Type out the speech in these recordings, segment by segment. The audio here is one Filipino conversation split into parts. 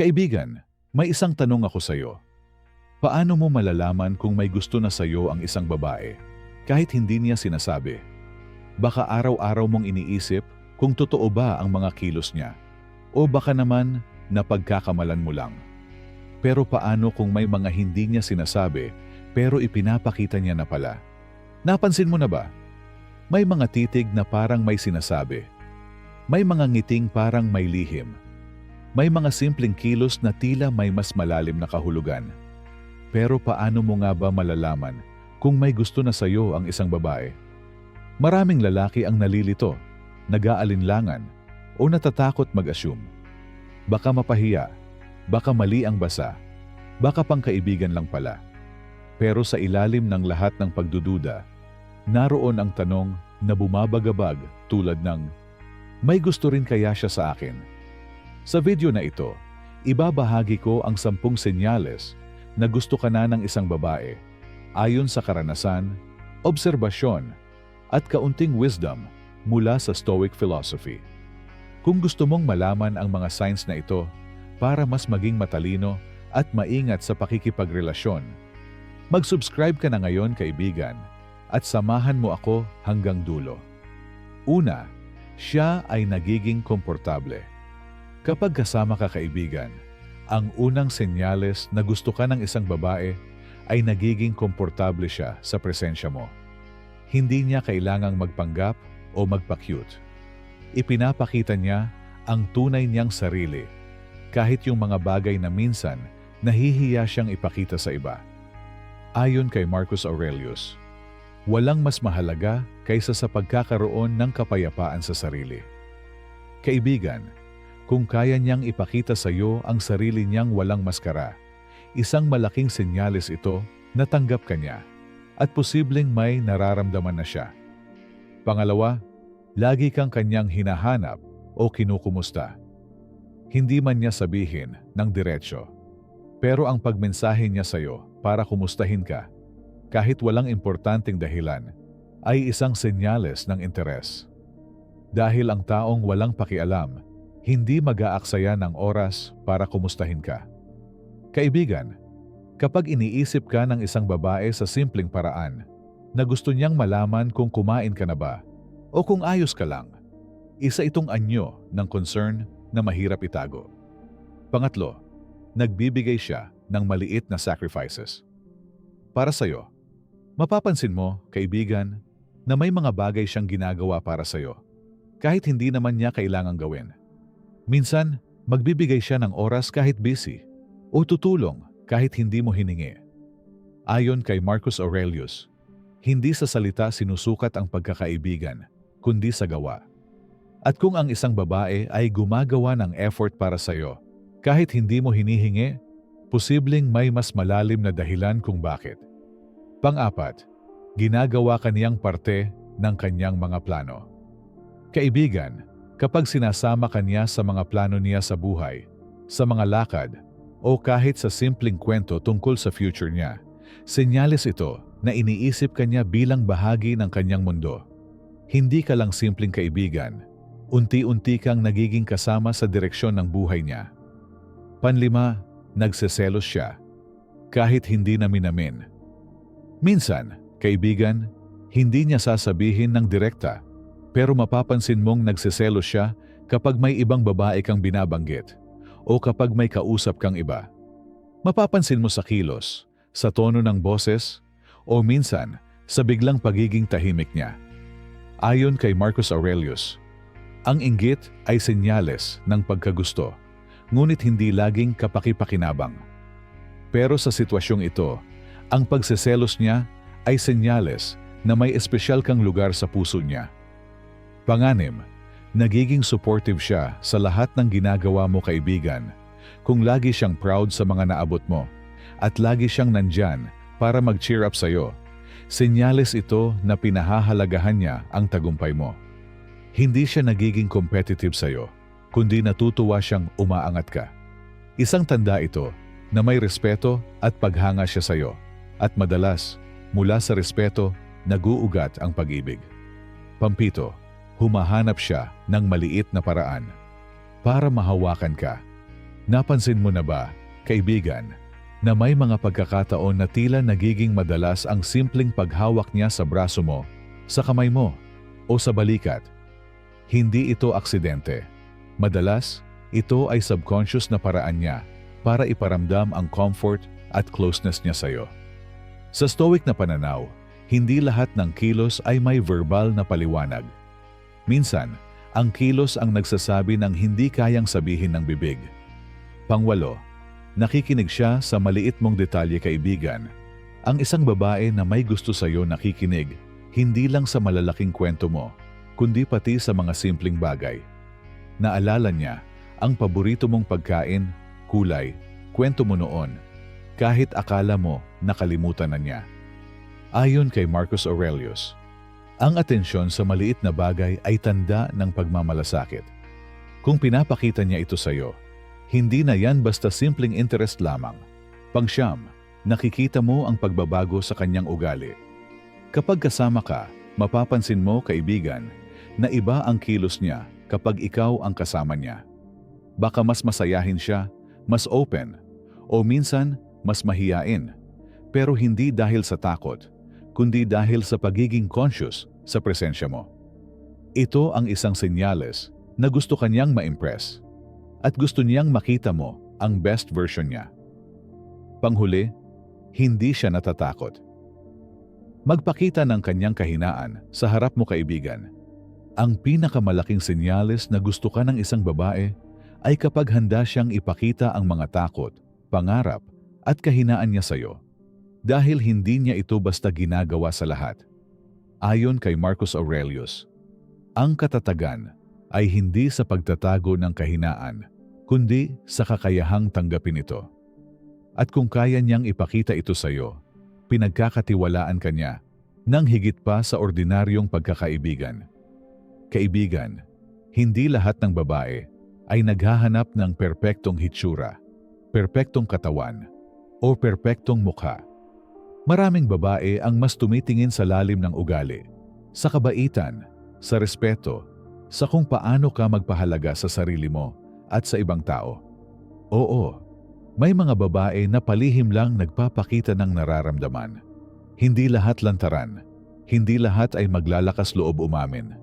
Kaibigan, may isang tanong ako sa iyo. Paano mo malalaman kung may gusto na sa iyo ang isang babae kahit hindi niya sinasabi? Baka araw-araw mong iniisip kung totoo ba ang mga kilos niya o baka naman napagkakamalan mo lang. Pero paano kung may mga hindi niya sinasabi pero ipinapakita niya na pala? Napansin mo na ba? May mga titig na parang may sinasabi. May mga ngiting parang may lihim. May mga simpleng kilos na tila may mas malalim na kahulugan. Pero paano mo nga ba malalaman kung may gusto na sa'yo ang isang babae? Maraming lalaki ang nalilito, nag-aalinlangan, o natatakot mag-assume. Baka mapahiya, baka mali ang basa, baka pangkaibigan lang pala. Pero sa ilalim ng lahat ng pagdududa, naroon ang tanong na bumabagabag tulad ng, May gusto rin kaya siya sa akin? Sa video na ito, ibabahagi ko ang sampung senyales na gusto ka na ng isang babae ayon sa karanasan, obserbasyon, at kaunting wisdom mula sa Stoic philosophy. Kung gusto mong malaman ang mga signs na ito para mas maging matalino at maingat sa pakikipagrelasyon, mag-subscribe ka na ngayon kaibigan at samahan mo ako hanggang dulo. Una, siya ay nagiging komportable. Kapag kasama ka kaibigan, ang unang senyales na gusto ka ng isang babae ay nagiging komportable siya sa presensya mo. Hindi niya kailangang magpanggap o magpa-cute. Ipinapakita niya ang tunay niyang sarili kahit yung mga bagay na minsan nahihiya siyang ipakita sa iba. Ayon kay Marcus Aurelius, walang mas mahalaga kaysa sa pagkakaroon ng kapayapaan sa sarili. Kaibigan, kung kaya niyang ipakita sa iyo ang sarili niyang walang maskara, isang malaking senyales ito na tanggap ka niya at posibleng may nararamdaman na siya. Pangalawa, lagi kang kanyang hinahanap o kinukumusta. Hindi man niya sabihin ng diretsyo, pero ang pagmensahe niya sa iyo para kumustahin ka, kahit walang importanteng dahilan, ay isang senyales ng interes. Dahil ang taong walang pakialam hindi mag-aaksaya ng oras para kumustahin ka. Kaibigan, kapag iniisip ka ng isang babae sa simpleng paraan na gusto niyang malaman kung kumain ka na ba o kung ayos ka lang, isa itong anyo ng concern na mahirap itago. Pangatlo, nagbibigay siya ng maliit na sacrifices. Para sa'yo, mapapansin mo, kaibigan, na may mga bagay siyang ginagawa para sa'yo kahit hindi naman niya kailangang gawin. Minsan, magbibigay siya ng oras kahit busy o tutulong kahit hindi mo hiningi. Ayon kay Marcus Aurelius, hindi sa salita sinusukat ang pagkakaibigan, kundi sa gawa. At kung ang isang babae ay gumagawa ng effort para sa iyo, kahit hindi mo hinihingi, posibleng may mas malalim na dahilan kung bakit. Pang-apat, ginagawa kaniyang parte ng kanyang mga plano. Kaibigan, Kapag sinasama ka niya sa mga plano niya sa buhay, sa mga lakad, o kahit sa simpleng kwento tungkol sa future niya, senyales ito na iniisip ka niya bilang bahagi ng kanyang mundo. Hindi ka lang simpleng kaibigan, unti-unti kang nagiging kasama sa direksyon ng buhay niya. Panlima, nagseselos siya, kahit hindi na minamin. Minsan, kaibigan, hindi niya sasabihin ng direkta pero mapapansin mong nagseselos siya kapag may ibang babae kang binabanggit o kapag may kausap kang iba. Mapapansin mo sa kilos, sa tono ng boses, o minsan sa biglang pagiging tahimik niya. Ayon kay Marcus Aurelius, ang inggit ay senyales ng pagkagusto, ngunit hindi laging kapakipakinabang. Pero sa sitwasyong ito, ang pagseselos niya ay senyales na may espesyal kang lugar sa puso niya. Panganim, nagiging supportive siya sa lahat ng ginagawa mo kaibigan kung lagi siyang proud sa mga naabot mo at lagi siyang nandyan para mag-cheer up sa'yo. Senyales ito na pinahahalagahan niya ang tagumpay mo. Hindi siya nagiging competitive sa'yo, kundi natutuwa siyang umaangat ka. Isang tanda ito na may respeto at paghanga siya sa'yo at madalas, mula sa respeto, naguugat ang pag-ibig. Pampito, humahanap siya ng maliit na paraan para mahawakan ka. Napansin mo na ba, kaibigan, na may mga pagkakataon na tila nagiging madalas ang simpleng paghawak niya sa braso mo, sa kamay mo, o sa balikat? Hindi ito aksidente. Madalas, ito ay subconscious na paraan niya para iparamdam ang comfort at closeness niya sa iyo. Sa stoic na pananaw, hindi lahat ng kilos ay may verbal na paliwanag. Minsan, ang kilos ang nagsasabi ng hindi kayang sabihin ng bibig. Pangwalo, nakikinig siya sa maliit mong detalye kaibigan. Ang isang babae na may gusto sa iyo nakikinig, hindi lang sa malalaking kwento mo, kundi pati sa mga simpleng bagay. Naalala niya ang paborito mong pagkain, kulay, kwento mo noon, kahit akala mo nakalimutan na niya. Ayon kay Marcus Aurelius, ang atensyon sa maliit na bagay ay tanda ng pagmamalasakit. Kung pinapakita niya ito sa iyo, hindi na yan basta simpleng interest lamang. Pangsyam, nakikita mo ang pagbabago sa kanyang ugali. Kapag kasama ka, mapapansin mo, kaibigan, na iba ang kilos niya kapag ikaw ang kasama niya. Baka mas masayahin siya, mas open, o minsan mas mahiyain. Pero hindi dahil sa takot, kundi dahil sa pagiging conscious sa presensya mo. Ito ang isang senyales na gusto kanyang ma-impress at gusto niyang makita mo ang best version niya. Panghuli, hindi siya natatakot. Magpakita ng kanyang kahinaan sa harap mo kaibigan. Ang pinakamalaking senyales na gusto ka ng isang babae ay kapag handa siyang ipakita ang mga takot, pangarap at kahinaan niya sa iyo. Dahil hindi niya ito basta ginagawa sa lahat. Ayon kay Marcus Aurelius, ang katatagan ay hindi sa pagtatago ng kahinaan, kundi sa kakayahang tanggapin ito. At kung kaya niyang ipakita ito sa iyo, pinagkakatiwalaan ka niya nang higit pa sa ordinaryong pagkakaibigan. Kaibigan, hindi lahat ng babae ay naghahanap ng perpektong hitsura, perpektong katawan, o perpektong mukha. Maraming babae ang mas tumitingin sa lalim ng ugali, sa kabaitan, sa respeto, sa kung paano ka magpahalaga sa sarili mo at sa ibang tao. Oo, may mga babae na palihim lang nagpapakita ng nararamdaman. Hindi lahat lantaran, hindi lahat ay maglalakas loob umamin.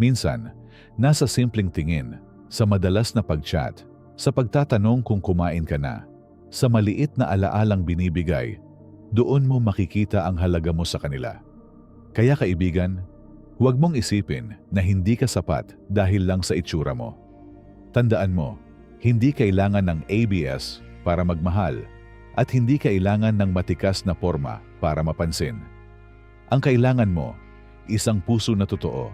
Minsan, nasa simpleng tingin, sa madalas na pagchat, sa pagtatanong kung kumain ka na, sa maliit na alaalang binibigay, doon mo makikita ang halaga mo sa kanila. Kaya kaibigan, Huwag mong isipin na hindi ka sapat dahil lang sa itsura mo. Tandaan mo, hindi kailangan ng ABS para magmahal at hindi kailangan ng matikas na forma para mapansin. Ang kailangan mo, isang puso na totoo,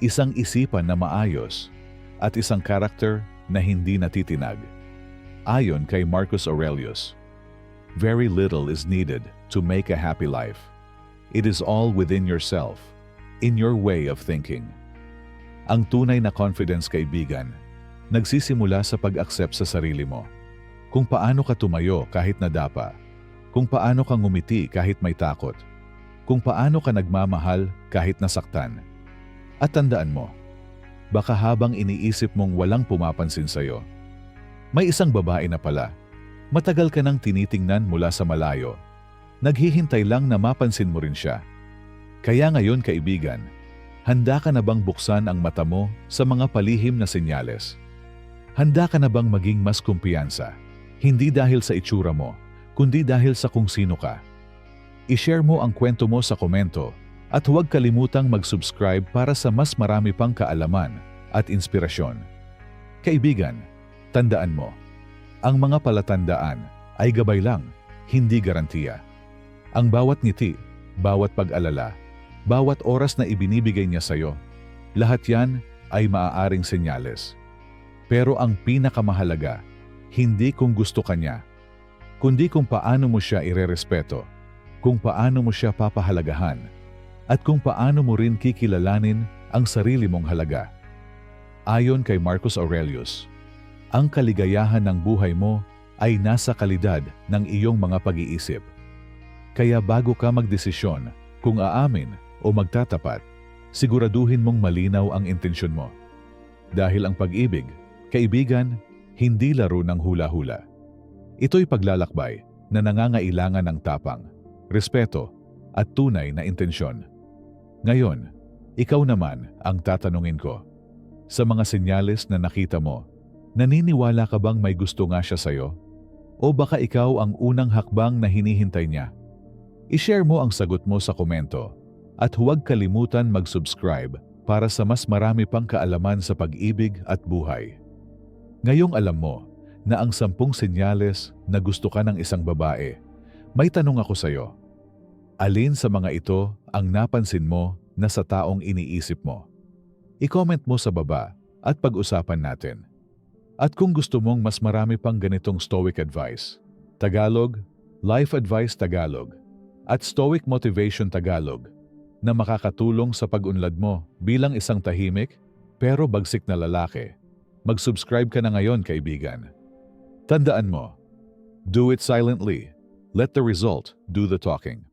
isang isipan na maayos, at isang karakter na hindi natitinag. Ayon kay Marcus Aurelius, Very little is needed to make a happy life. It is all within yourself in your way of thinking. Ang tunay na confidence kaibigan, nagsisimula sa pag-accept sa sarili mo. Kung paano ka tumayo kahit nadapa, kung paano ka ngumiti kahit may takot, kung paano ka nagmamahal kahit nasaktan. At tandaan mo, baka habang iniisip mong walang pumapansin sa'yo, may isang babae na pala, matagal ka nang tinitingnan mula sa malayo, naghihintay lang na mapansin mo rin siya kaya ngayon kaibigan, handa ka na bang buksan ang mata mo sa mga palihim na senyales? Handa ka na bang maging mas kumpiyansa? Hindi dahil sa itsura mo, kundi dahil sa kung sino ka. I-share mo ang kwento mo sa komento at huwag kalimutang mag-subscribe para sa mas marami pang kaalaman at inspirasyon. Kaibigan, tandaan mo, ang mga palatandaan ay gabay lang, hindi garantiya. Ang bawat ngiti, bawat pag-alala, bawat oras na ibinibigay niya sa iyo, lahat yan ay maaaring senyales. Pero ang pinakamahalaga, hindi kung gusto ka niya, kundi kung paano mo siya irerespeto, kung paano mo siya papahalagahan, at kung paano mo rin kikilalanin ang sarili mong halaga. Ayon kay Marcus Aurelius, ang kaligayahan ng buhay mo ay nasa kalidad ng iyong mga pag-iisip. Kaya bago ka magdesisyon kung aamin o magtatapat, siguraduhin mong malinaw ang intensyon mo. Dahil ang pag-ibig, kaibigan, hindi laro ng hula-hula. Ito'y paglalakbay na nangangailangan ng tapang, respeto at tunay na intensyon. Ngayon, ikaw naman ang tatanungin ko. Sa mga senyales na nakita mo, naniniwala ka bang may gusto nga siya sa'yo? O baka ikaw ang unang hakbang na hinihintay niya? I-share mo ang sagot mo sa komento at huwag kalimutan mag-subscribe para sa mas marami pang kaalaman sa pag-ibig at buhay. Ngayong alam mo na ang sampung senyales na gusto ka ng isang babae, may tanong ako sa iyo. Alin sa mga ito ang napansin mo na sa taong iniisip mo? I-comment mo sa baba at pag-usapan natin. At kung gusto mong mas marami pang ganitong Stoic Advice, Tagalog, Life Advice Tagalog, at Stoic Motivation Tagalog na makakatulong sa pag-unlad mo bilang isang tahimik pero bagsik na lalaki, mag-subscribe ka na ngayon kaibigan. Tandaan mo, do it silently. Let the result do the talking.